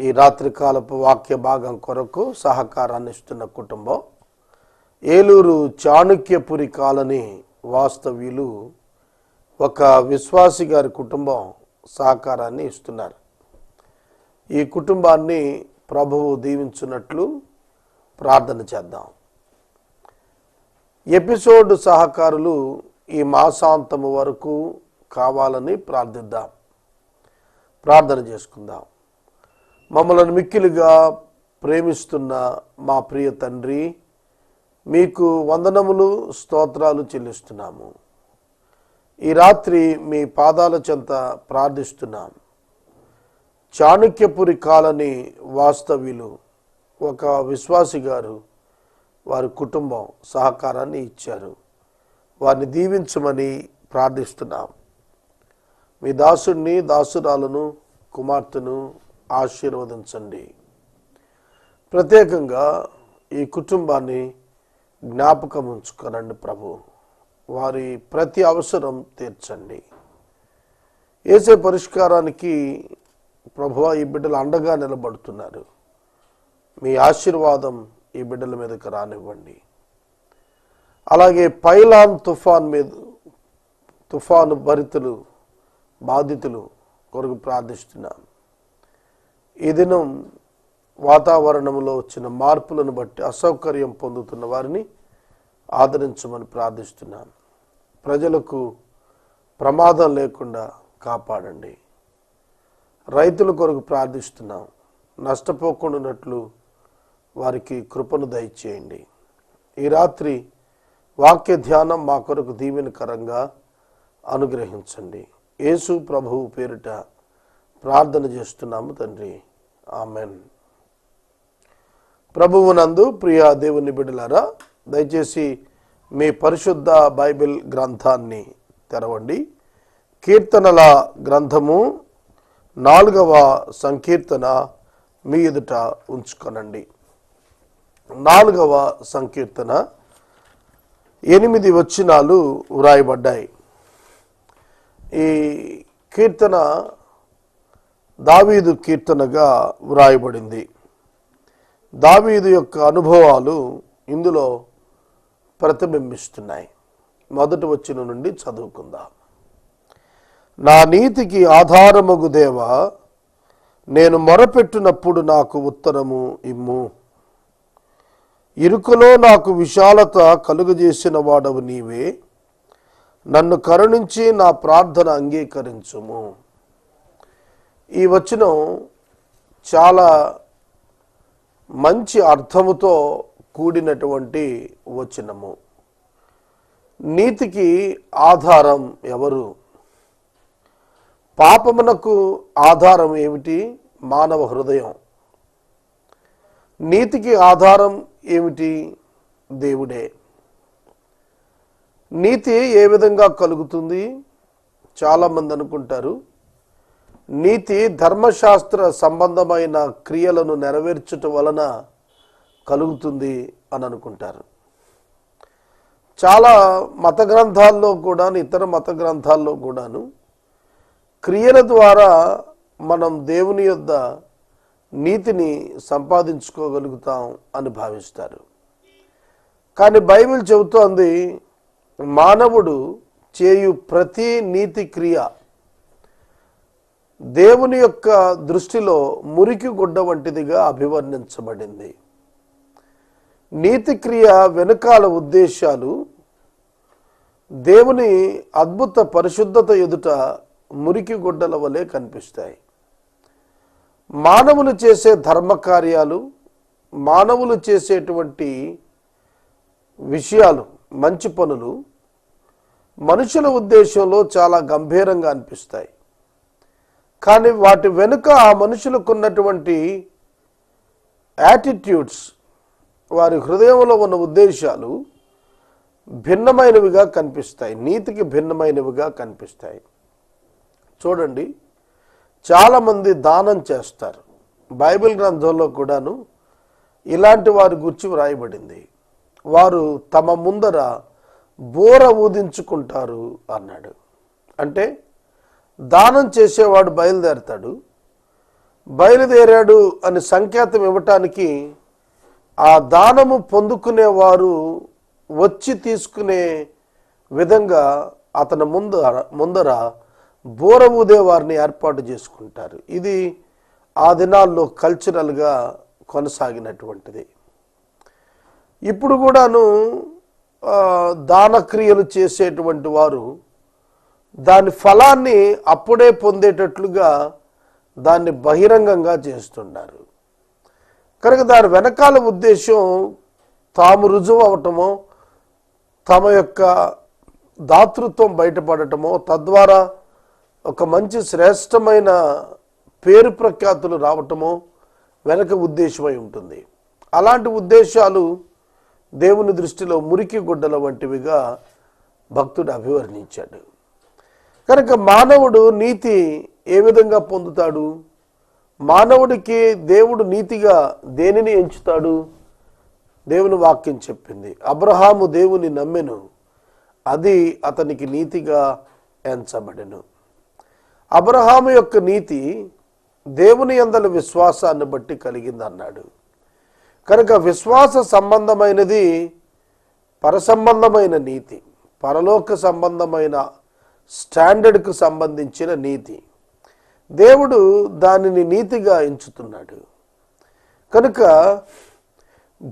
ఈ రాత్రికాలపు వాక్య భాగం కొరకు సహకారాన్ని ఇస్తున్న కుటుంబం ఏలూరు చాణుక్యపురి కాలనీ వాస్తవ్యులు ఒక విశ్వాసి గారి కుటుంబం సహకారాన్ని ఇస్తున్నారు. ఈ కుటుంబాన్ని ప్రభువు దీవించున్నట్లు ప్రార్థన చేద్దాం. ఎపిసోడ్ సహకారులు ఈ మాసాంతము వరకు కావాలని ప్రార్థిద్దాం. ప్రార్థన చేసుకుందాం. మమ్మలను మిక్కిలుగా ప్రేమిస్తున్న మా ప్రియ తండ్రి మీకు వందనములు స్తోత్రాలు చెల్లిస్తున్నాము. ఈ రాత్రి మీ పాదాల చెంత ప్రార్థిస్తున్నాం. చాణుక్యపురి కాలనీ వాస్తవ్యులు ఒక విశ్వాసి గారు వారి కుటుంబం సహకారాన్ని ఇచ్చారు. వారిని దీవించమని ప్రార్థిస్తున్నాం. మీ దాసుడిని దాసురాలను కుమార్తెను ఆశీర్వదించండి. ప్రత్యేకంగా ఈ కుటుంబాన్ని జ్ఞాపకం ఉంచుకోనండి ప్రభు. వారి ప్రతి అవసరం తీర్చండి. ఏసే పరిష్కారానికి ప్రభు ఈ బిడ్డలు అండగా నిలబడుతున్నారు. మీ ఆశీర్వాదం ఈ బిడ్డల మీదకి రానివ్వండి. అలాగే పైలాన్ తుఫాన్ మీద తుఫాను భరితులు బాధితులు కొరకు ప్రార్థిస్తున్నాను ఈ దినం వాతావరణంలో వచ్చిన మార్పులను బట్టి అసౌకర్యం పొందుతున్న వారిని ఆదరించమని ప్రార్థిస్తున్నాం ప్రజలకు ప్రమాదం లేకుండా కాపాడండి. రైతుల కొరకు ప్రార్థిస్తున్నాం. నష్టపోకుండానట్లు వారికి కృపను దయచేయండి. ఈ రాత్రి వాక్య ధ్యానం మా కొరకు దీవెనకరంగా అనుగ్రహించండి. యేసు ప్రభువు పేరిట ప్రార్థన చేస్తున్నాము తండ్రి. ఆమెన్. ప్రభువునందు ప్రియ దేవుని బిడ్డలారా దయచేసి మీ పరిశుద్ధ బైబిల్ గ్రంథాన్ని తెరవండి. కీర్తనల గ్రంథము నాలుగవ సంకీర్తన మీ ఎదుట ఉంచుకొనండి. నాలుగవ సంకీర్తన ఎనిమిది వచనాలు వ్రాయబడ్డాయి. ఈ కీర్తన దావీదు కీర్తనగా వ్రాయబడింది. దావీదు యొక్క అనుభవాలు ఇందులో ప్రతిబింబిస్తున్నాయి. మొదటి వచ్చిన నుండి చదువుకుందాం. నా నీతికి ఆధారమగుదేవ నేను మొరపెట్టినప్పుడు నాకు ఉత్తరము ఇమ్ము. ఇరుకులో నాకు విశాలత కలుగజేసిన వాడవు నీవే. నన్ను కరుణించి నా ప్రార్థన అంగీకరించుము. ఈ వచనం చాలా మంచి అర్థముతో కూడినటువంటి వచనము. నీతికి ఆధారం ఎవరు? పాపమునకు ఆధారం ఏమిటి? మానవ హృదయం. నీతికి ఆధారం ఏమిటి? దేవుడే. నీతి ఏ విధంగా కలుగుతుంది? చాలామంది అనుకుంటారు నీతి ధర్మశాస్త్ర సంబంధమైన క్రియలను నెరవేర్చుట వలన కలుగుతుంది అని అనుకుంటారు. చాలా మత గ్రంథాల్లో కూడా ఇతర మత గ్రంథాల్లో కూడాను క్రియల ద్వారా మనం దేవుని యొద్ద నీతిని సంపాదించుకోగలుగుతాం అని భావిస్తారు. కానీ బైబిల్ చెబుతోంది మానవుడు చేయు ప్రతి నీతి క్రియ దేవుని యొక్క దృష్టిలో మురికి గుడ్డ వంటిదిగా అభివర్ణించబడింది. నీతిక్రియ వెనుకాల ఉద్దేశాలు దేవుని అద్భుత పరిశుద్ధత ఎదుట మురికి గుడ్డల వలె కనిపిస్తాయి. మానవులు చేసే ధర్మకార్యాలు మానవులు చేసేటువంటి విషయాలు మంచి పనులు మనుషుల ఉద్దేశంలో చాలా గంభీరంగా అనిపిస్తాయి. కానీ వాటి వెనుక ఆ మనుషులకు ఉన్నటువంటి యాటిట్యూడ్స్ వారి హృదయంలో ఉన్న ఉద్దేశాలు భిన్నమైనవిగా కనిపిస్తాయి. నీతికి భిన్నమైనవిగా కనిపిస్తాయి. చూడండి చాలామంది దానం చేస్తారు. బైబిల్ గ్రంథంలో కూడాను ఇలాంటి వారి గురించి వ్రాయబడింది. వారు తమ ముందర బోర ఊదించుకుంటారు అన్నాడు. అంటే దానం చేసేవాడు బయలుదేరతాడు. బయలుదేరాడు అని సంకేతం ఇవ్వటానికి ఆ దానము పొందుకునేవారు వచ్చి తీసుకునే విధంగా అతని ముందు ముందర బోర ఊదే వారిని ఏర్పాటు చేసుకుంటారు. ఇది ఆ దినాల్లో కల్చరల్గా కొనసాగినటువంటిది. ఇప్పుడు కూడాను దానక్రియలు చేసేటువంటి వారు దాని ఫలాన్ని అప్పుడే పొందేటట్లుగా దాన్ని బహిరంగంగా చేస్తున్నారు కనుక దాని వెనకాల ఉద్దేశం తాము రుజువు అవటమో తమ యొక్క దాతృత్వం బయటపడటమో తద్వారా ఒక మంచి శ్రేష్టమైన పేరు ప్రఖ్యాతులు రావటమో వెనక ఉద్దేశమై ఉంటుంది. అలాంటి ఉద్దేశాలు దేవుని దృష్టిలో మురికి గుడ్డల వంటివిగా భక్తుడు అభివర్ణించాడు. కనుక మానవుడు నీతి ఏ విధంగా పొందుతాడు? మానవుడికి దేవుడు నీతిగా దేనిని ఎంచుతాడు? దేవుని వాక్యం చెప్పింది. అబ్రహాము దేవుని నమ్మెను. అది అతనికి నీతిగా ఎంచబడెను. అబ్రహాము యొక్క నీతి దేవుని అందల విశ్వాసాన్ని బట్టి కలిగింది అన్నాడు కనుక విశ్వాస సంబంధమైనది పరసంబంధమైన నీతి పరలోక సంబంధమైన స్టాండర్డ్కు సంబంధించిన నీతి. దేవుడు దానిని నీతిగా ఎంచుతున్నాడు. కనుక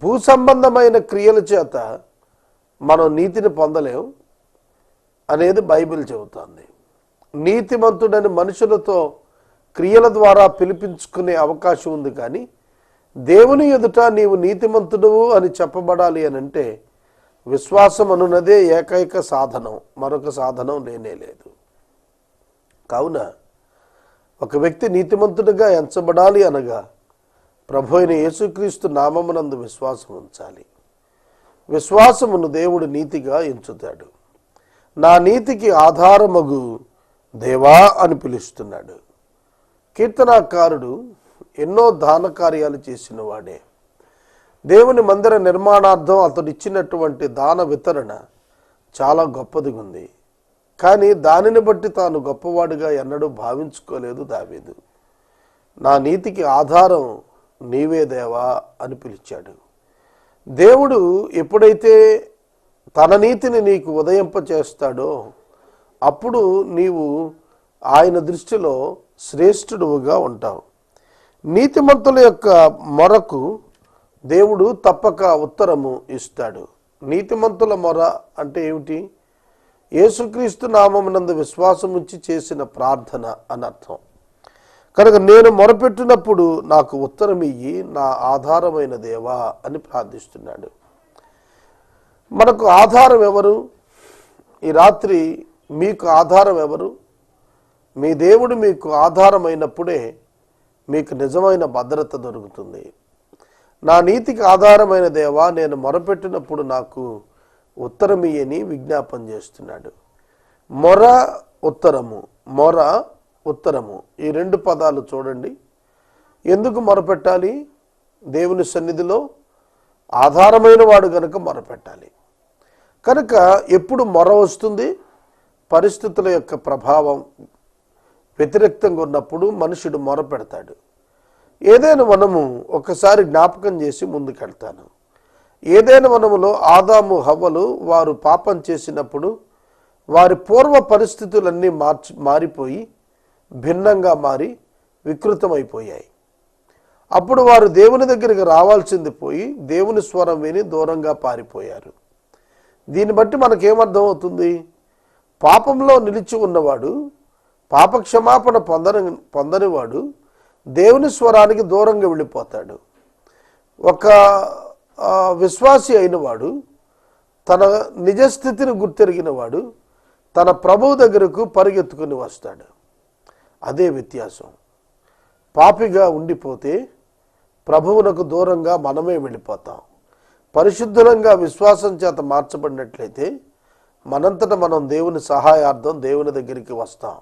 భూ సంబంధమైన క్రియల చేత మనం నీతిని పొందలేం అనేది బైబిల్ చెబుతోంది. నీతిమంతుడని మనుషులతో క్రియల ద్వారా పిలిపించుకునే అవకాశం ఉంది కానీ దేవుని ఎదుట నీవు నీతిమంతుడు అని చెప్పబడాలి అని అంటే విశ్వాసం అనున్నదే ఏకైక సాధనం. మరొక సాధనం లేనే లేదు. కావున ఒక వ్యక్తి నీతిమంతుడిగా ఎంచబడాలి అనగా ప్రభు అయిన యేసుక్రీస్తు నామమునందు విశ్వాసం ఉంచాలి. విశ్వాసమును దేవుడు నీతిగా ఎంచుతాడు. నా నీతికి ఆధారమగు దేవా అని పిలుస్తున్నాడు. కీర్తనాకారుడు ఎన్నో దాన కార్యాలు చేసిన వాడే దేవుని మందిర నిర్మాణార్థం అతడు ఇచ్చినటువంటి దాన వితరణ చాలా గొప్పదిగా ఉంది కానీ దానిని బట్టి తాను గొప్పవాడిగా ఎన్నడూ భావించుకోలేదు దావీదు. నా నీతికి ఆధారం నీవే దేవా అని పిలిచాడు. దేవుడు ఎప్పుడైతే తన నీతిని నీకు ఉదయింపచేస్తాడో అప్పుడు నీవు ఆయన దృష్టిలో శ్రేష్ఠుడుగా ఉంటావు. నీతిమంతుల యొక్క మొరకు దేవుడు తప్పక ఉత్తరము ఇస్తాడు. నీతిమంతుల మొర అంటే ఏమిటి? యేసుక్రీస్తు నామమునందు విశ్వాసం ఉంచి చేసిన ప్రార్థన అని అర్థం. కనుక నేను మొరపెట్టినప్పుడు నాకు ఉత్తరం ఇయ్యి నా ఆధారమైన దేవా అని ప్రార్థిస్తున్నాడు. మనకు ఆధారం ఎవరు? ఈ రాత్రి మీకు ఆధారం ఎవరు? మీ దేవుడు మీకు ఆధారమైనప్పుడే మీకు నిజమైన భద్రత దొరుకుతుంది. నా నీతికి ఆధారమైన దేవా నేను మొరపెట్టినప్పుడు నాకు ఉత్తరమియని విజ్ఞాపన చేస్తున్నాడు. మొర ఉత్తరము మొర ఉత్తరము. ఈ రెండు పదాలు చూడండి. ఎందుకు మొరపెట్టాలి? దేవుని సన్నిధిలో ఆధారమైన వాడు కనుక మొరపెట్టాలి. కనుక ఎప్పుడు మొర వస్తుంది? పరిస్థితుల యొక్క ప్రభావం వ్యతిరేక్తంగా ఉన్నప్పుడు మనుషుడు మొర పెడతాడు. ఏదైనా మనము ఒకసారి జ్ఞాపకం చేసి ముందుకెళ్తాను. ఏదైనా మనములో ఆదాము హవ్వలు వారు పాపం చేసినప్పుడు వారి పూర్వ పరిస్థితులన్నీ మార్చి మారిపోయి భిన్నంగా మారి వికృతమైపోయాయి. అప్పుడు వారు దేవుని దగ్గరికి రావాల్సింది పోయి దేవుని స్వరం విని దూరంగా పారిపోయారు. దీన్ని బట్టి మనకేమర్థం అవుతుంది పాపంలో నిలిచి ఉన్నవాడు పాప క్షమాపణ పొందని పొందనివాడు దేవుని స్వరానికి దూరంగా వెళ్ళిపోతాడు. ఒక విశ్వాసి అయినవాడు తన నిజస్థితిని గుర్తెరిగిన వాడు తన ప్రభువు దగ్గరకు పరిగెత్తుకుని వస్తాడు. అదే వ్యత్యాసం. పాపిగా ఉండిపోతే ప్రభువునకు దూరంగా మనమే వెళ్ళిపోతాం. పరిశుద్ధంగా విశ్వాసం చేత మార్చబడినట్లయితే మనంతట మనం దేవుని సహాయార్థం దేవుని దగ్గరికి వస్తాం.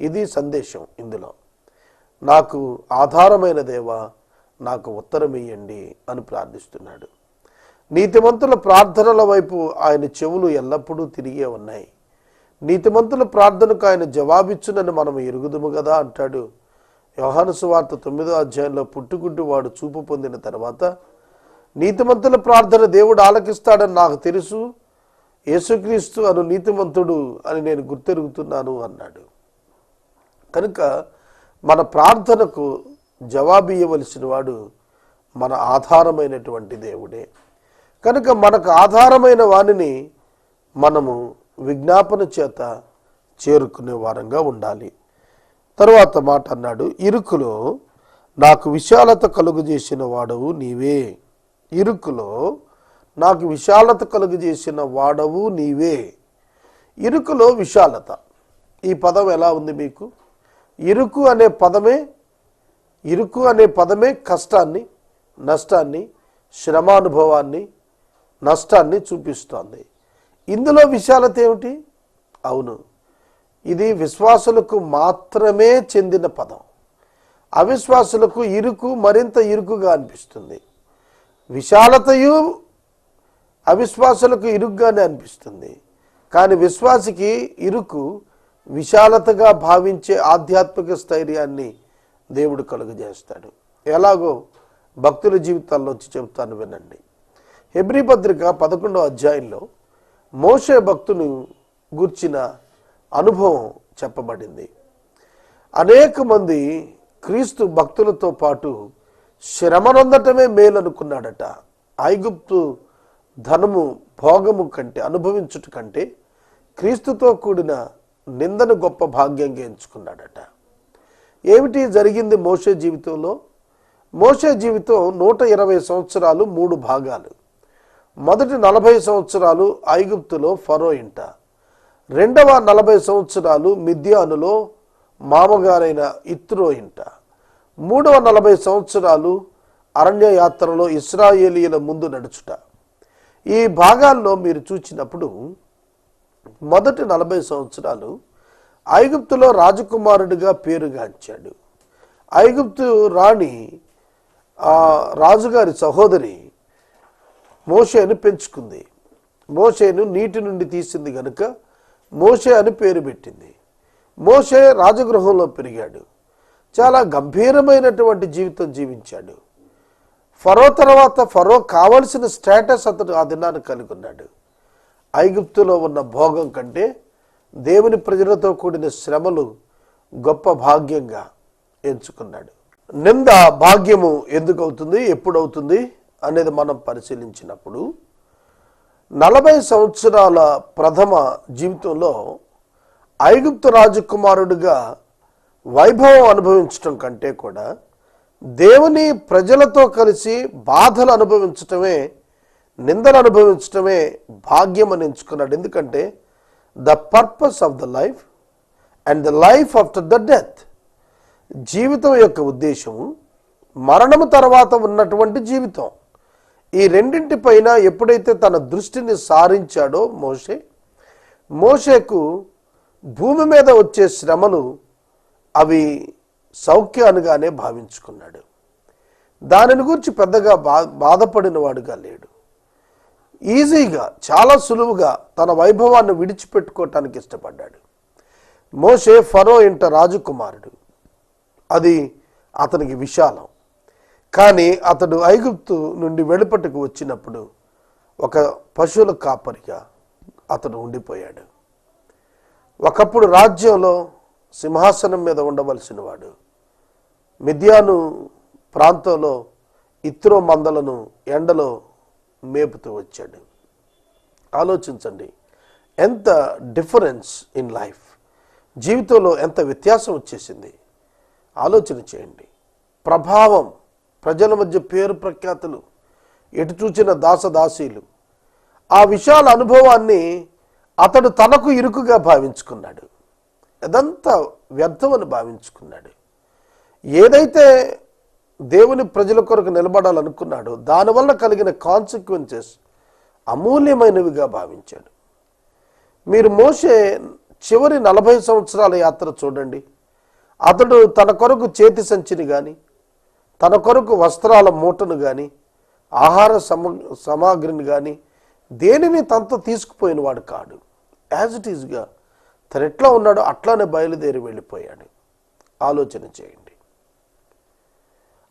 ఇది సందేశం ఇందులో. నాకు ఆధారమైన దేవ నాకు ఉత్తరం ఇయ్యండి అని ప్రార్థిస్తున్నాడు. నీతిమంతుల ప్రార్థనల వైపు ఆయన చెవులు ఎల్లప్పుడూ తిరిగే ఉన్నాయి. నీతిమంతుల ప్రార్థనకు ఆయన జవాబిచ్చునని మనం ఎరుగుదుము కదా అంటాడు. వ్యవహాను సువార్త తొమ్మిదో అధ్యాయంలో పుట్టుగుడ్డు వాడు చూపు పొందిన తర్వాత నీతిమంతుల ప్రార్థన దేవుడు ఆలకిస్తాడని నాకు తెలుసు. యేసుక్రీస్తు అను నీతిమంతుడు అని నేను గుర్తెరుగుతున్నాను అన్నాడు. కనుక మన ప్రార్థనకు జవాబియ్యవలసిన వాడు మన ఆధారమైనటువంటి దేవుడే. కనుక మనకు ఆధారమైన వాణిని మనము విజ్ఞాపన చేత చేరుకునే వారంగా ఉండాలి. తరువాత మాట అన్నాడు ఇరుకులో నాకు విశాలత కలుగజేసిన వాడవు నీవే. ఇరుకులో నాకు విశాలత కలుగజేసిన వాడవు నీవే. ఇరుకులో విశాలత. ఈ పదం ఎలా ఉంది మీకు? ఇరుకు అనే పదమే ఇరుకు అనే పదమే కష్టాన్ని నష్టాన్ని శ్రమానుభవాన్ని నష్టాన్ని చూపిస్తోంది. ఇందులో విశాలత ఏమిటి? అవును. ఇది విశ్వాసులకు మాత్రమే చెందిన పదం. అవిశ్వాసులకు ఇరుకు మరింత ఇరుకుగా అనిపిస్తుంది. విశాలతయు అవిశ్వాసులకు ఇరుగ్గానే అనిపిస్తుంది. కానీ విశ్వాసికి ఇరుకు విశాలతగా భావించే ఆధ్యాత్మిక స్థైర్యాన్ని దేవుడు కలుగజేస్తాడు. ఎలాగో భక్తుల జీవితాల్లోంచి చెబుతాను వినండి. హెబ్రి పత్రిక పదకొండో అధ్యాయంలో మోషే భక్తును గూర్చిన అనుభవం చెప్పబడింది. అనేక మంది క్రీస్తు భక్తులతో పాటు శ్రమనొందటమే మేలనుకున్నాడట. ఐగుప్తు ధనము భోగము కంటే అనుభవించుట కంటే క్రీస్తుతో కూడిన నిందను గొప్ప భాగ్యంగా ఎంచుకున్నాడట. ఏమిటి జరిగింది మోషే జీవితంలో? మోషే జీవితం నూట ఇరవై సంవత్సరాలు మూడు భాగాలు. మొదటి నలభై సంవత్సరాలు ఐగుప్తులో ఫరో ఇంట. రెండవ నలభై సంవత్సరాలు మిథ్యానులో మామగారైన ఇత్రో ఇంట. మూడవ నలభై సంవత్సరాలు అరణ్య యాత్రలో ఇస్రాయేలీల ముందు నడుచుట. ఈ భాగాల్లో మీరు చూచినప్పుడు మొదటి నలభై సంవత్సరాలు ఐగుప్తులో రాజకుమారుడిగా పేరుగాంచాడు ఐగుప్తు రాణి ఆ రాజుగారి సహోదరి మోషేను పెంచుకుంది. మోషేను నీటి నుండి తీసింది గనుక మోషే అని పేరు పెట్టింది. మోషే రాజగృహంలో పెరిగాడు. చాలా గంభీరమైనటువంటి జీవితం జీవించాడు. ఫరో తర్వాత ఫరో కావలసిన స్టేటస్ అతడు ఆ దినాన్ని కలిగి ఉన్నాడు ఐగుప్తులో ఉన్న భోగం కంటే దేవుని ప్రజలతో కూడిన శ్రమలు గొప్ప భాగ్యంగా ఎంచుకున్నాడు. నింద భాగ్యము ఎందుకు అవుతుంది ఎప్పుడవుతుంది అనేది మనం పరిశీలించినప్పుడు నలభై సంవత్సరాల ప్రథమ జీవితంలో ఐగుప్తు రాజకుమారుడిగా వైభవం అనుభవించటం కంటే కూడా దేవుని ప్రజలతో కలిసి బాధలు అనుభవించటమే నిందలు అనుభవించటమే భాగ్యం అని ఎంచుకున్నాడు. ఎందుకంటే the purpose of the life and the life after the death. జీవితం యొక్క ఉద్దేశము మరణము తర్వాత ఉన్నటువంటి జీవితం. ఈ రెండింటి పైన ఎప్పుడైతే తన దృష్టిని సారించాడో మోషే మోషేకు భూమి మీద వచ్చే శ్రమలు అవి సౌఖ్యానుగానే భావించుకున్నాడు. దానిని గురించి పెద్దగా బా బాధపడినవాడుగా లేడు. ఈజీగా చాలా సులువుగా తన వైభవాన్ని విడిచిపెట్టుకోవటానికి ఇష్టపడ్డాడు. మోషే ఫరో ఇంట రాజకుమారుడు. అది అతనికి విశాలం. కానీ అతడు ఐగుప్తు నుండి వెలుపటకు వచ్చినప్పుడు ఒక పశువుల కాపరిగా అతడు ఉండిపోయాడు. ఒకప్పుడు రాజ్యంలో సింహాసనం మీద ఉండవలసిన వాడు మిథ్యాను ప్రాంతంలో ఇత్రో మందలను ఎండలో మేపుతూ వచ్చాడు. ఆలోచించండి. ఎంత డిఫరెన్స్ ఇన్ లైఫ్? జీవితంలో ఎంత వ్యత్యాసం వచ్చేసింది? ఆలోచన చేయండి. ప్రభావం ప్రజల మధ్య పేరు ప్రఖ్యాతులు ఎటు చూచిన దాసదాసీలు ఆ విశాల అనుభవాన్ని అతడు తనకు ఇరుకుగా భావించుకున్నాడు. అదంతా వ్యర్థమని భావించుకున్నాడు. ఏదైతే దేవుని ప్రజల కొరకు నిలబడాలనుకున్నాడో. దానివల్ల కలిగిన కాన్సిక్వెన్సెస్ అమూల్యమైనవిగా భావించాడు. మీరు మోసే చివరి నలభై సంవత్సరాల యాత్ర చూడండి. అతడు తన కొరకు చేతి సంచిని కానీ తన కొరకు వస్త్రాల మూటను కానీ ఆహార సమ సామాగ్రిని కానీ దేనిని తనతో తీసుకుపోయిన వాడు కాడు. యాజ్ ఇట్ ఈజ్గా తను ఎట్లా ఉన్నాడో అట్లానే బయలుదేరి వెళ్ళిపోయాడు. ఆలోచన చేయండి.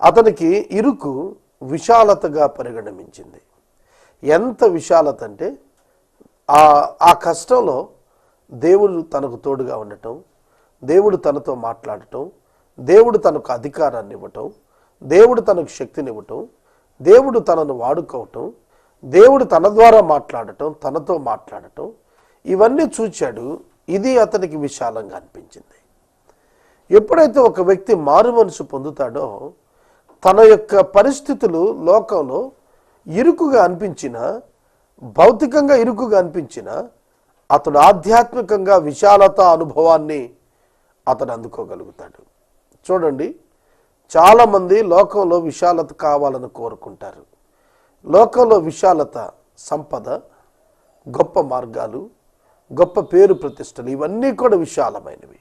అతనికి ఇరుకు విశాలతగా పరిగణమించింది. ఎంత విశాలత అంటే ఆ ఆ కష్టంలో దేవుడు తనకు తోడుగా ఉండటం దేవుడు తనతో మాట్లాడటం దేవుడు తనకు అధికారాన్ని ఇవ్వటం దేవుడు తనకు శక్తినివ్వటం దేవుడు తనను వాడుకోవటం దేవుడు తన ద్వారా మాట్లాడటం తనతో మాట్లాడటం ఇవన్నీ చూచాడు. ఇది అతనికి విశాలంగా అనిపించింది. ఎప్పుడైతే ఒక వ్యక్తి మారు మనసు పొందుతాడో తన యొక్క పరిస్థితులు లోకంలో ఇరుకుగా అనిపించిన భౌతికంగా ఇరుకుగా అనిపించిన అతడు ఆధ్యాత్మికంగా విశాలత అనుభవాన్ని అతడు అందుకోగలుగుతాడు. చూడండి చాలామంది లోకంలో విశాలత కావాలని కోరుకుంటారు. లోకంలో విశాలత సంపద గొప్ప మార్గాలు గొప్ప పేరు ప్రతిష్టలు ఇవన్నీ కూడా విశాలమైనవి.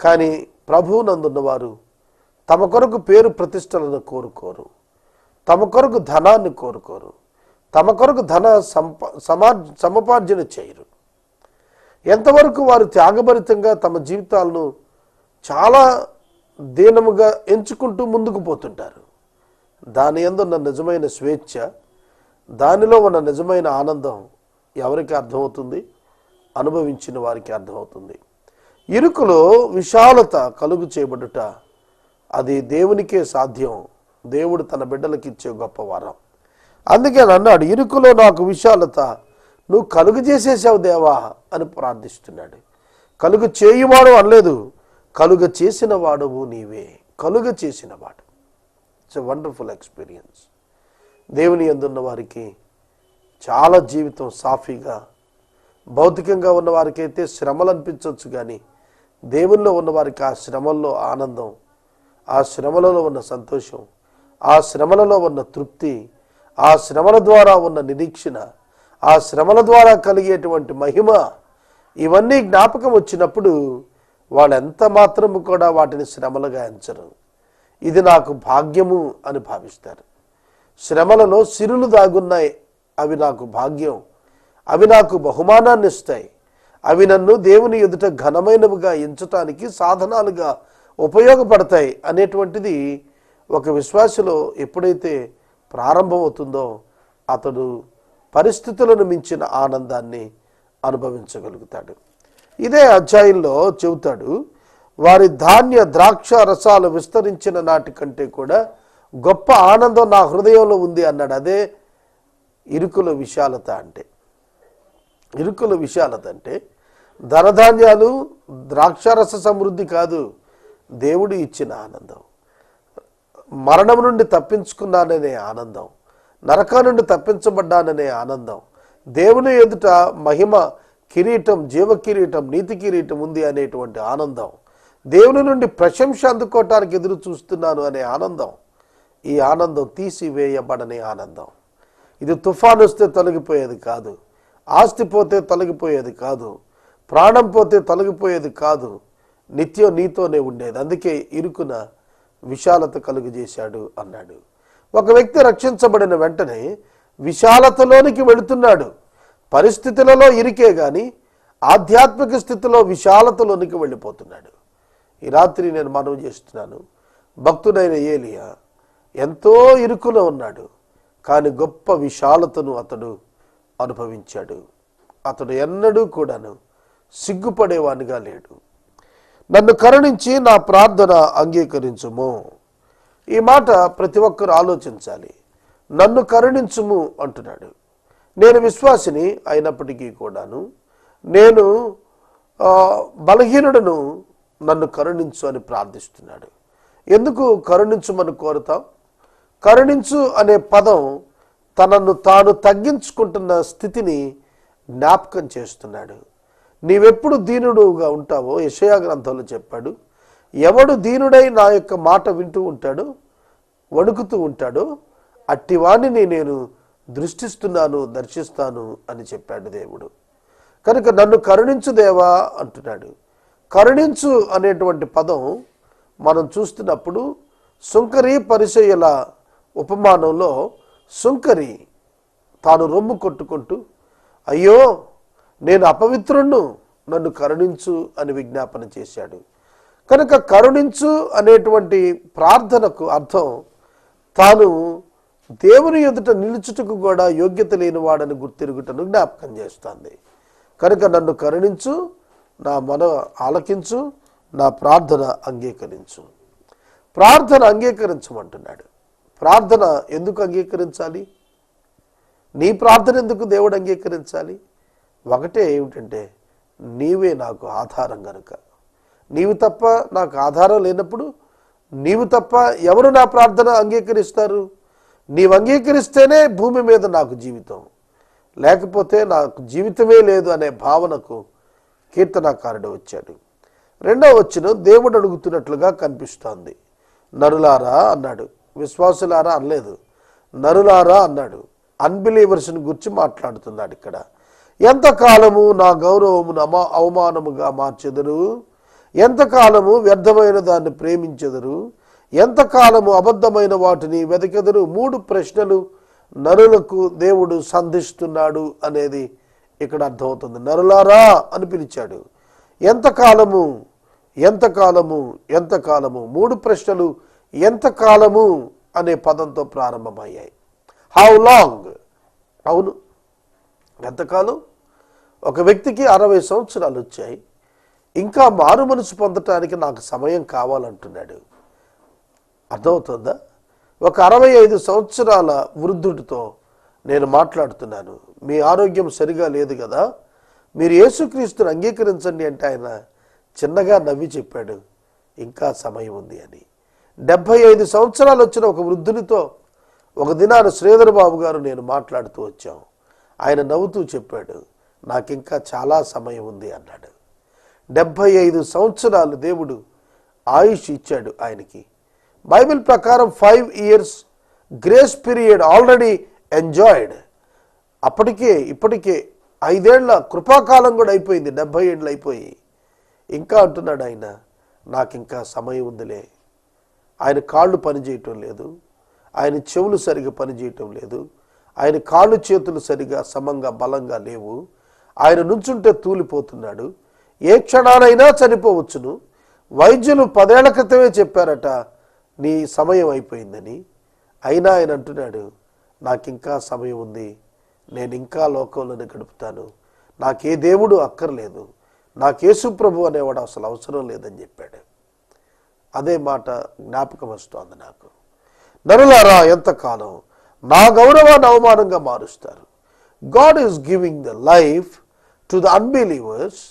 కానీ ప్రభువునందున్న వారు తమ కొరకు పేరు ప్రతిష్టలను కోరుకోరు. తమ కొరకు ధనాన్ని కోరుకోరు. తమ కొరకు ధన సంప సమా సముపార్జన చేయరు. ఎంతవరకు వారు త్యాగభరితంగా తమ జీవితాలను చాలా దీనముగా ఎంచుకుంటూ ముందుకు పోతుంటారు? దాని ఎందున్న నిజమైన స్వేచ్ఛ దానిలో ఉన్న నిజమైన ఆనందం ఎవరికి అర్థమవుతుంది? అనుభవించిన వారికి అర్థమవుతుంది. ఇరుకులో విశాలత కలుగు చేయబడుట అది దేవునికే సాధ్యం. దేవుడు తన బిడ్డలకు ఇచ్చే గొప్ప వరం. అందుకే అని అన్నాడు ఇరుకులో నాకు విశాలత నువ్వు కలుగు చేసేసావు దేవా అని ప్రార్థిస్తున్నాడు. కలుగు చేయువాడు అనలేదు కలుగ చేసిన వాడువు నీవే కలుగ చేసిన వాడు ఇట్స్ ఎ వండర్ఫుల్ ఎక్స్పీరియన్స్ దేవుని ఎందున్న వారికి చాలా జీవితం సాఫీగా భౌతికంగా ఉన్నవారికైతే శ్రమలు అనిపించవచ్చు కానీ దేవుల్లో ఉన్నవారికి ఆ శ్రమల్లో ఆనందం ఆ శ్రమలలో ఉన్న సంతోషం ఆ శ్రమలలో ఉన్న తృప్తి ఆ శ్రమల ద్వారా ఉన్న నిరీక్షణ ఆ శ్రమల ద్వారా కలిగేటువంటి మహిమ ఇవన్నీ జ్ఞాపకం వచ్చినప్పుడు వాళ్ళు ఎంత మాత్రము కూడా వాటిని శ్రమలుగా ఎంచరు. ఇది నాకు భాగ్యము అని భావిస్తారు. శ్రమలలో సిరులు దాగున్నాయి. అవి నాకు భాగ్యం. అవి నాకు బహుమానాన్ని ఇస్తాయి అవి నన్ను దేవుని ఎదుట ఘనమైనవిగా ఎంచటానికి సాధనాలుగా ఉపయోగపడతాయి అనేటువంటిది ఒక విశ్వాసలో ఎప్పుడైతే ప్రారంభమవుతుందో అతడు పరిస్థితులను మించిన ఆనందాన్ని అనుభవించగలుగుతాడు. ఇదే అధ్యాయంలో చెబుతాడు వారి ధాన్య ద్రాక్ష రసాలు విస్తరించిన నాటి కంటే కూడా గొప్ప ఆనందం నా హృదయంలో ఉంది అన్నాడు. అదే ఇరుకుల విశాలత అంటే. ఇరుకుల విశాలత అంటే ధనధాన్యాలు ద్రాక్షారస సమృద్ధి కాదు. దేవుడు ఇచ్చిన ఆనందం. మరణం నుండి తప్పించుకున్నాననే ఆనందం నరకం నుండి తప్పించబడ్డాననే ఆనందం దేవుని ఎదుట మహిమ కిరీటం జీవ కిరీటం నీతి కిరీటం ఉంది అనేటువంటి ఆనందం దేవుని నుండి ప్రశంస అందుకోవటానికి ఎదురు చూస్తున్నాను అనే ఆనందం ఈ ఆనందం తీసివేయబడని ఆనందం. ఇది తుఫాను వస్తే తొలగిపోయేది కాదు ఆస్తి పోతే తొలగిపోయేది కాదు ప్రాణం పోతే తొలగిపోయేది కాదు నిత్యం నీతోనే ఉండేది. అందుకే ఇరుకున విశాలత కలుగజేశాడు అన్నాడు. ఒక వ్యక్తి రక్షించబడిన వెంటనే విశాలతలోనికి వెళుతున్నాడు. పరిస్థితులలో ఇరికే గాని ఆధ్యాత్మిక స్థితిలో విశాలతలోనికి వెళ్ళిపోతున్నాడు. ఈ రాత్రి నేను మనవి చేస్తున్నాను. భక్తుడైన ఏలియా ఎంతో ఇరుకులో ఉన్నాడు. కానీ గొప్ప విశాలతను అతడు అనుభవించాడు. అతడు ఎన్నడూ కూడాను సిగ్గుపడేవానిగా లేడు. నన్ను కరుణించి నా ప్రార్థన అంగీకరించుము. ఈ మాట ప్రతి ఒక్కరు ఆలోచించాలి. నన్ను కరుణించుము అంటున్నాడు. నేను విశ్వాసిని అయినప్పటికీ కూడాను నేను బలహీనుడను నన్ను కరుణించు అని ప్రార్థిస్తున్నాడు. ఎందుకు కరుణించుమని కోరుతాం? కరుణించు అనే పదం తనను తాను తగ్గించుకుంటున్న స్థితిని జ్ఞాపకం చేస్తున్నాడు. నీవెప్పుడు దీనుడుగా ఉంటావో యషయా గ్రంథంలో చెప్పాడు. ఎవడు దీనుడై నా యొక్క మాట వింటూ ఉంటాడు వణుకుతూ ఉంటాడు అట్టివాణిని నేను దృష్టిస్తున్నాను దర్శిస్తాను అని చెప్పాడు దేవుడు. కనుక నన్ను కరుణించు దేవా అంటున్నాడు. కరుణించు అనేటువంటి పదం మనం చూస్తున్నప్పుడు సుంకరి పరిచయల ఉపమానంలో సుంకరి తాను రొమ్ము కొట్టుకుంటూ అయ్యో నేను అపవిత్రుణ్ణు నన్ను కరుణించు అని విజ్ఞాపన చేశాడు. కనుక కరుణించు అనేటువంటి ప్రార్థనకు అర్థం తాను దేవుని ఎదుట నిలుచుటకు కూడా యోగ్యత లేనివాడని గుర్తిరుగుటను జ్ఞాపకం చేస్తుంది. కనుక నన్ను కరుణించు నా మన ఆలకించు నా ప్రార్థన అంగీకరించు. ప్రార్థన అంగీకరించమంటున్నాడు. ప్రార్థన ఎందుకు అంగీకరించాలి? నీ ప్రార్థన ఎందుకు దేవుడు అంగీకరించాలి? ఒకటే ఏమిటంటే నీవే నాకు ఆధారం గనుక. నీవు తప్ప నాకు ఆధారం లేనప్పుడు నీవు తప్ప ఎవరు నా ప్రార్థన అంగీకరిస్తారు? నీవు అంగీకరిస్తేనే భూమి మీద నాకు జీవితం. లేకపోతే నాకు జీవితమే లేదు అనే భావనకు కీర్తనాకారుడు వచ్చాడు. రెండవ వచ్చిన దేవుడు అడుగుతున్నట్లుగా కనిపిస్తోంది. నరులారా అన్నాడు. విశ్వాసులారా అనలేదు. నరులారా అన్నాడు. అన్బిలీవర్స్ని గురించి మాట్లాడుతున్నాడు ఇక్కడ. ఎంతకాలము నా గౌరవమును అమా అవమానముగా మార్చెదరు? ఎంతకాలము వ్యర్థమైన దాన్ని ప్రేమించెదరు? ఎంతకాలము అబద్ధమైన వాటిని వెతకెదరు మూడు ప్రశ్నలు నరులకు దేవుడు సంధిస్తున్నాడు అనేది ఇక్కడ అర్థమవుతుంది. నరులారా అని పిలిచాడు. ఎంతకాలము? ఎంతకాలము? ఎంతకాలము? మూడు ప్రశ్నలు ఎంతకాలము? అనే పదంతో ప్రారంభమయ్యాయి. హౌ లాంగ్ అవును. ఎంతకాలం ఒక వ్యక్తికి అరవై సంవత్సరాలు వచ్చాయి. ఇంకా మారు మనసు పొందటానికి నాకు సమయం కావాలంటున్నాడు. అర్థమవుతుందా? ఒక అరవై ఐదు సంవత్సరాల వృద్ధుడితో నేను మాట్లాడుతున్నాను. మీ ఆరోగ్యం సరిగా లేదు కదా? మీరు యేసుక్రీస్తుని అంగీకరించండి అంటే ఆయన చిన్నగా నవ్వి చెప్పాడు. ఇంకా సమయం ఉంది అని. డెబ్భై ఐదు సంవత్సరాలు వచ్చిన ఒక వృద్ధునితో ఒక దినాన శ్రీధర్ బాబు గారు నేను మాట్లాడుతూ వచ్చాం. ఆయన నవ్వుతూ చెప్పాడు నాకింకా చాలా సమయం ఉంది అన్నాడు. డెబ్భై ఐదు సంవత్సరాలు దేవుడు ఆయుష్ ఇచ్చాడు ఆయనకి. బైబిల్ ప్రకారం five years grace period already enjoyed. అప్పటికే ఇప్పటికే ఐదేళ్ళ కృపాకాలం కూడా అయిపోయింది డెబ్భై ఏళ్ళు అయిపోయి. ఇంకా అంటున్నాడు ఆయన నాకు ఇంకా సమయం ఉందిలే. ఆయన కాళ్ళు పనిచేయటం లేదు ఆయన చెవులు సరిగా పనిచేయటం లేదు ఆయన కాళ్ళు చేతులు సరిగా సమంగా బలంగా లేవు. ఆయన నుంచుంటే తూలిపోతున్నాడు. ఏ క్షణానైనా చనిపోవచ్చును. వైద్యులు పదేళ్ళ క్రితమే చెప్పారట నీ సమయం అయిపోయిందని. అయినా ఆయన అంటున్నాడు నాకింకా సమయం ఉంది. నేను ఇంకా లోకంలోనే గడుపుతాను. నాకే దేవుడు అక్కర్లేదు. నాకేసు ప్రభు అనేవాడు అసలు అవసరం లేదని చెప్పాడు. అదే మాట జ్ఞాపకం వస్తోంది నాకు. నరులారా ఎంతకాలం నా గౌరవాన్ని అవమానంగా మారుస్తారు. God is giving the life to the unbelievers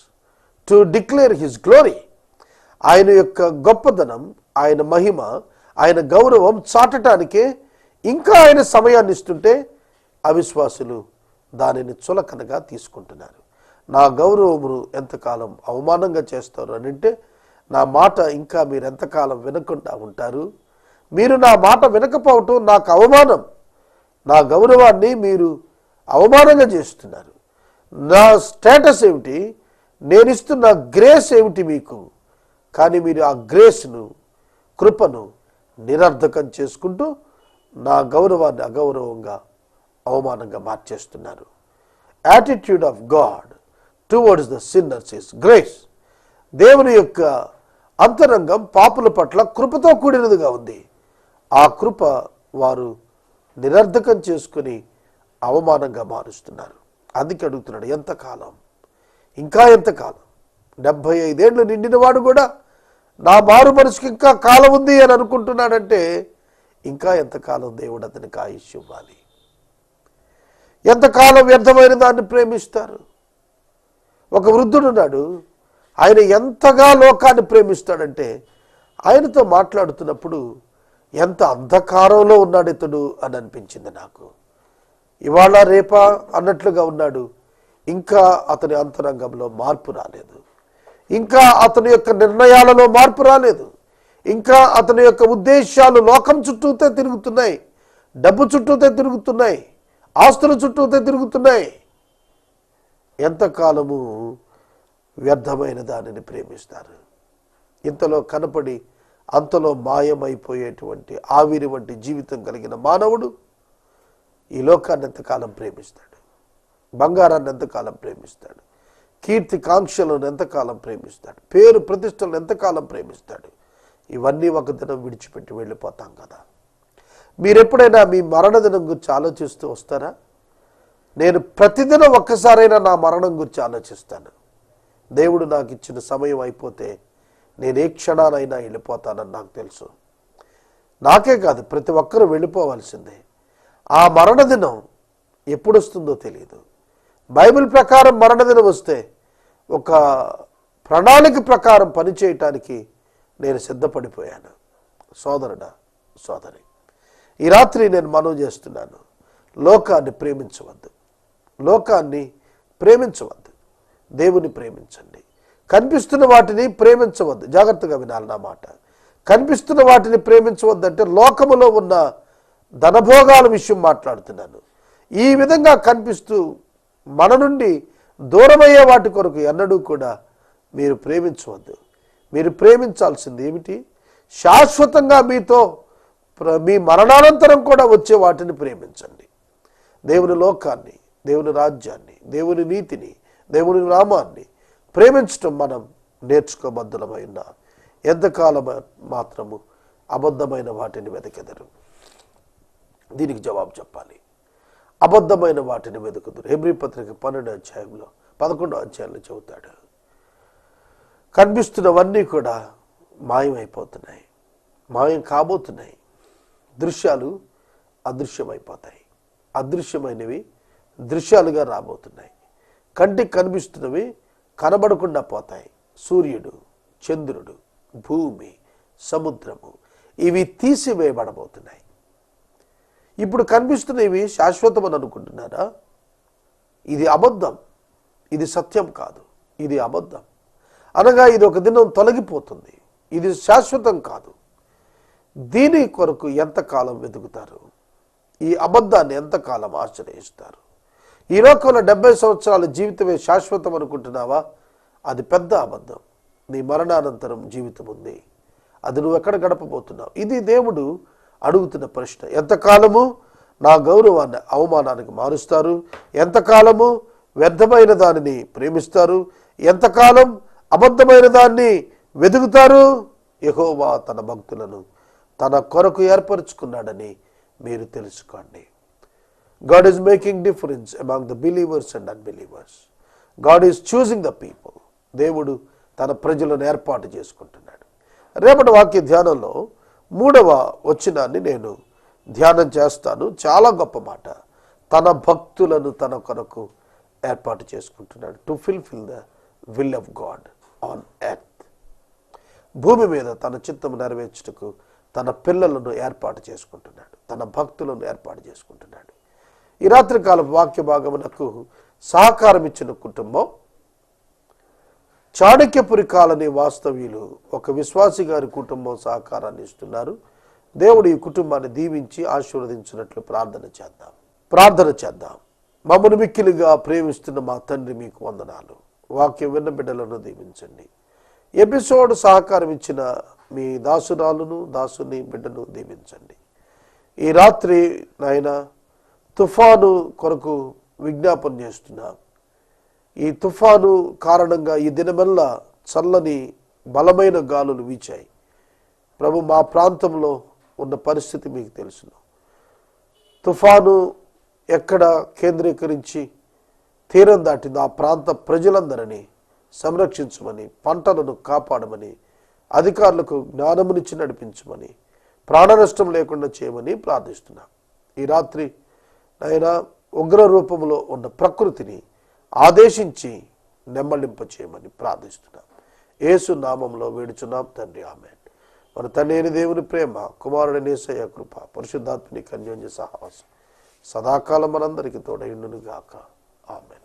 to declare his glory ఆయన యొక్క గొప్పదనం ఆయన మహిమ ఆయన గౌరవం చాటటానికే ఇంకా ఆయన సమయాన్ని ఇస్తుంటే అవిశ్వాసులు దానిని చులకనగా తీసుకుంటున్నారు. నా గౌరవమును ఎంతకాలం అవమానంగా చేస్తారు అని అంటే నా మాట ఇంకా మీరు ఎంతకాలం వినకుండా ఉంటారు? మీరు నా మాట వినకపోవటం నాకు అవమానం. నా గౌరవాన్ని మీరు అవమానంగా చేస్తున్నారు. నా స్టేటస్ ఏమిటి? నేను ఇస్తున్న గ్రేస్ ఏమిటి మీకు? కానీ మీరు ఆ గ్రేస్ను కృపను నిరర్ధకం చేసుకుంటూ నా గౌరవాన్ని అగౌరవంగా అవమానంగా మార్చేస్తున్నారు. Attitude of God towards the sinners is grace దేవుని యొక్క అంతరంగం పాపుల పట్ల కృపతో కూడినదిగా ఉంది. ఆ కృప వారు నిరర్ధకం చేసుకుని అవమానంగా మారుస్తున్నారు. అందుకే అడుగుతున్నాడు ఎంతకాలం? ఇంకా ఎంతకాలం? డెబ్భై ఐదేళ్ళు నిండినవాడు కూడా నా మారు మనసుకి ఇంకా కాలం ఉంది అని అనుకుంటున్నాడంటే ఇంకా ఎంతకాలం దేవుడు అతనికి ఆయుష్ ఇవ్వాలి? ఎంతకాలం వ్యర్థమైన దాన్ని ప్రేమిస్తారు? ఒక వృద్ధుడు ఉన్నాడు ఆయన ఎంతగా లోకాన్ని ప్రేమిస్తాడంటే ఆయనతో మాట్లాడుతున్నప్పుడు ఎంత అంధకారంలో ఉన్నాడు ఇతడు అని అనిపించింది నాకు. ఇవాళ రేపా అన్నట్లుగా ఉన్నాడు. ఇంకా అతని అంతరంగంలో మార్పు రాలేదు. ఇంకా అతని యొక్క నిర్ణయాలలో మార్పు రాలేదు. ఇంకా అతని యొక్క ఉద్దేశాలు లోకం చుట్టూతే తిరుగుతున్నాయి. డబ్బు చుట్టూతే తిరుగుతున్నాయి. ఆస్తుల చుట్టూతే తిరుగుతున్నాయి. ఎంతకాలము వ్యర్థమైన దానిని ప్రేమిస్తారు. ఇంతలో కనపడి అంతలో మాయమైపోయేటువంటి ఆవిరి వంటి జీవితం కలిగిన మానవుడు ఈ లోకాన్ని ఎంతకాలం ప్రేమిస్తాడు? బంగారాన్ని ఎంతకాలం ప్రేమిస్తాడు? కీర్తి కాంక్షలను ఎంతకాలం ప్రేమిస్తాడు? పేరు ప్రతిష్టలను ఎంతకాలం ప్రేమిస్తాడు? ఇవన్నీ ఒక దినం విడిచిపెట్టి వెళ్ళిపోతాం కదా. మీరెప్పుడైనా మీ మరణ దినం గురించి ఆలోచిస్తూ వస్తారా? నేను ప్రతిదినం ఒక్కసారైనా నా మరణం గురించి ఆలోచిస్తాను. దేవుడు నాకు ఇచ్చిన సమయం అయిపోతే నేను ఏ క్షణానైనా వెళ్ళిపోతానని నాకు తెలుసు. నాకే కాదు ప్రతి ఒక్కరూ వెళ్ళిపోవాల్సిందే. ఆ మరణ దినం ఎప్పుడు వస్తుందో తెలియదు బైబిల్ ప్రకారం మరణ దినం వస్తే ఒక ప్రణాళిక ప్రకారం పనిచేయటానికి నేను సిద్ధపడిపోయాను. సోదరుడా సోదరి ఈ రాత్రి నేను మనవి చేస్తున్నాను. లోకాన్ని ప్రేమించవద్దు. లోకాన్ని ప్రేమించవద్దు. దేవుని ప్రేమించండి. కనిపిస్తున్న వాటిని ప్రేమించవద్దు. జాగ్రత్తగా వినాలి నా మాట. కనిపిస్తున్న వాటిని ప్రేమించవద్దు అంటే లోకములో ఉన్న ధనభోగాల విషయం మాట్లాడుతున్నాను. ఈ విధంగా కనిపిస్తూ మన నుండి దూరమయ్యే వాటి కొరకు ఎన్నడూ కూడా మీరు ప్రేమించవద్దు. మీరు ప్రేమించాల్సింది ఏమిటి? శాశ్వతంగా మీతో ప్ర- మీ మరణానంతరం కూడా వచ్చే వాటిని ప్రేమించండి. దేవుని లోకాన్ని దేవుని రాజ్యాన్ని దేవుని నీతిని దేవుని నామాన్ని ప్రేమించటం మనం నేర్చుకోబద్దులమై ఎంతకాలం మాత్రము అబద్ధమైన వాటిని వెతకెదరు దీనికి జవాబు చెప్పాలి. అబద్ధమైన వాటిని వెతుకుదురు హెబ్రి పత్రిక పన్నెండు అధ్యాయంలో పదకొండో అధ్యాయంలో చెబుతాడు. కనిపిస్తున్నవన్నీ కూడా మాయమైపోతున్నాయి. మాయం కాబోతున్నాయి. దృశ్యాలు అదృశ్యమైపోతాయి. అదృశ్యమైనవి దృశ్యాలుగా రాబోతున్నాయి. కంటికి కనిపిస్తున్నవి కనబడకుండా పోతాయి. సూర్యుడు చంద్రుడు భూమి సముద్రము ఇవి తీసివేయబడబోతున్నాయి. ఇప్పుడు కనిపిస్తున్నవి శాశ్వతమని అనుకుంటున్నారా? ఇది అబద్ధం. ఇది సత్యం కాదు. ఇది అబద్ధం. అనగా ఇది ఒక దినం తొలగిపోతుంది. ఇది శాశ్వతం కాదు. దీని కొరకు ఎంతకాలం వెతుకుతారు? ఈ అబద్ధాన్ని ఎంతకాలం ఆశ్రయిస్తారు? ఈ లోకంలో డెబ్బై సంవత్సరాల జీవితమే శాశ్వతం అనుకుంటున్నావా? అది పెద్ద అబద్ధం. నీ మరణానంతరం జీవితం ఉంది. అది నువ్వు ఎక్కడ గడపబోతున్నావు? ఇది దేవుడు అడుగుతున్న ప్రశ్న. ఎంతకాలము నా గౌరవాన్ని అవమానానికి మారుస్తారు? ఎంతకాలము వ్యర్థమైన దానిని ప్రేమిస్తారు? ఎంతకాలం అబద్ధమైన దాన్ని వెతుకుతారు? యహోవా తన భక్తులను తన కొరకు ఏర్పరచుకున్నాడని మీరు తెలుసుకోండి. God is making difference among the believers and unbelievers God is choosing the people దేవుడు తన ప్రజలను ఏర్పాటు చేసుకుంటున్నాడు. రేపటి వాక్య ధ్యానంలో మూడవ వచనాన్ని నేను ధ్యానం చేస్తాను. చాలా గొప్ప మాట. తన భక్తులను తన కొరకు ఏర్పాటు చేసుకుంటున్నాడు. To fulfil the will of God on earth భూమి మీద తన చిత్తం నెరవేర్చుటకు తన పిల్లలను ఏర్పాటు చేసుకుంటున్నాడు. తన భక్తులను ఏర్పాటు చేసుకుంటున్నాడు. ఈ రాత్రికాల వాక్య భాగమునకు సహకారం ఇచ్చిన కుటుంబం చాణక్యపురి కాలనీ వాస్తవ్యులు ఒక విశ్వాసి గారి కుటుంబం సహకారాన్ని ఇస్తున్నారు. దేవుడు ఈ కుటుంబాన్ని దీవించి ఆశీర్వదించినట్లు ప్రార్థన చేద్దాం. ప్రార్థన చేద్దాం. మమ్మను మిక్కిలిగా ప్రేమిస్తున్న మా తండ్రి మీకు వందనాలు. వాక్యం విన్న బిడ్డలను దీవించండి. ఎపిసోడ్ సహకారం ఇచ్చిన మీ దాసురాలును దాసుని బిడ్డను దీవించండి. ఈ రాత్రి నాయన తుఫాను కొరకు విజ్ఞాపన చేస్తున్నా. ఈ తుఫాను కారణంగా ఈ దినమల్లా చల్లని బలమైన గాలులు వీచాయి. ప్రభు మా ప్రాంతంలో ఉన్న పరిస్థితి మీకు తెలుసును. తుఫాను ఎక్కడ కేంద్రీకరించి తీరం దాటిందో ఆ ప్రాంత ప్రజలందరినీ సంరక్షించమని పంటలను కాపాడమని అధికారులకు జ్ఞానమునిచ్చి నడిపించమని ప్రాణ నష్టం లేకుండా చేయమని ప్రార్థిస్తున్నాం. ఈ రాత్రి ఆయన ఉగ్ర రూపంలో ఉన్న ప్రకృతిని ఆదేశించి నెమ్మలింపచేయమని ప్రార్థిస్తున్నాం. ఏసు నామంలో వేడుచున్నాం. తండ్రి ఆమె మన తండ్రి అయిన దేవుని ప్రేమ కుమారుడి నేసయ్య కృప పరిశుద్ధాత్మని కన్యోన్య సహవాసం సదాకాలం మనందరికీ తోడైండును గాక ఆమెన్.